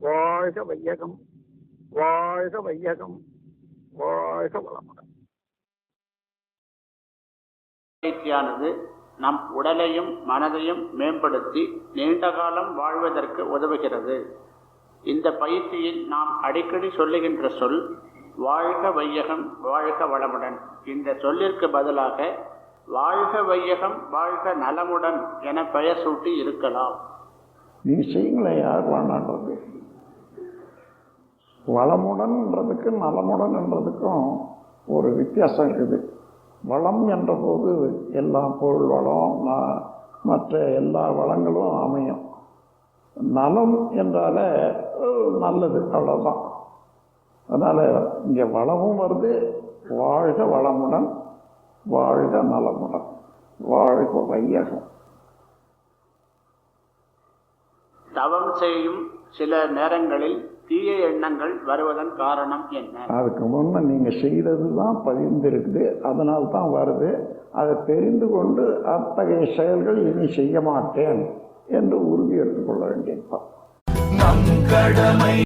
வாழ்க வையகம் வாழ்க வையகம் வாழ்க வளமுடன். பயிற்சியானது நம் உடலையும் மனதையும் மேம்படுத்தி நீண்ட காலம் வாழ்வதற்கு உதவுகிறது. இந்த பயிற்சியில் நாம் அடிக்கடி சொல்லுகின்ற சொல் வாழ்க வையகம் வாழ்க வளமுடன். இந்த சொல்லிற்கு பதிலாக வாழ்க வையகம் வாழ்க நலமுடன் என பெயர் சூட்டி இருக்கலாம். நீ செய்யுங்களேன் யார் வேணான்றது வளமுடன்ன்றதுக்கு நலமுடன்ன்றதுக்கும் ஒரு வித்தியாசம் இருக்குது. வளம் என்ற போது எல்லா பொருள் வளம் மற்ற எல்லா வளங்களும் அமையும். நலம் என்றாலே நல்லது அவ்வளோதான் அதனால் இங்கே வளமும் வருது வாழ்க வளமுடன் வாழ்க நலமுடன். வாழ்க வையகம். தவம் செய்யும் சில நேரங்களில் தீய எண்ணங்கள் வருவதன் காரணம் என்ன? அதுக்கு முன்ன நீங்கள் செய்தது தான் பதிந்திருக்குது அதனால் தான் வருது. அதை தெரிந்து கொண்டு அத்தகைய செயல்கள் இனி செய்ய மாட்டேன் என்று உறுதி எடுத்துக்கொள்ள வேண்டியதுதான். நம் கடமை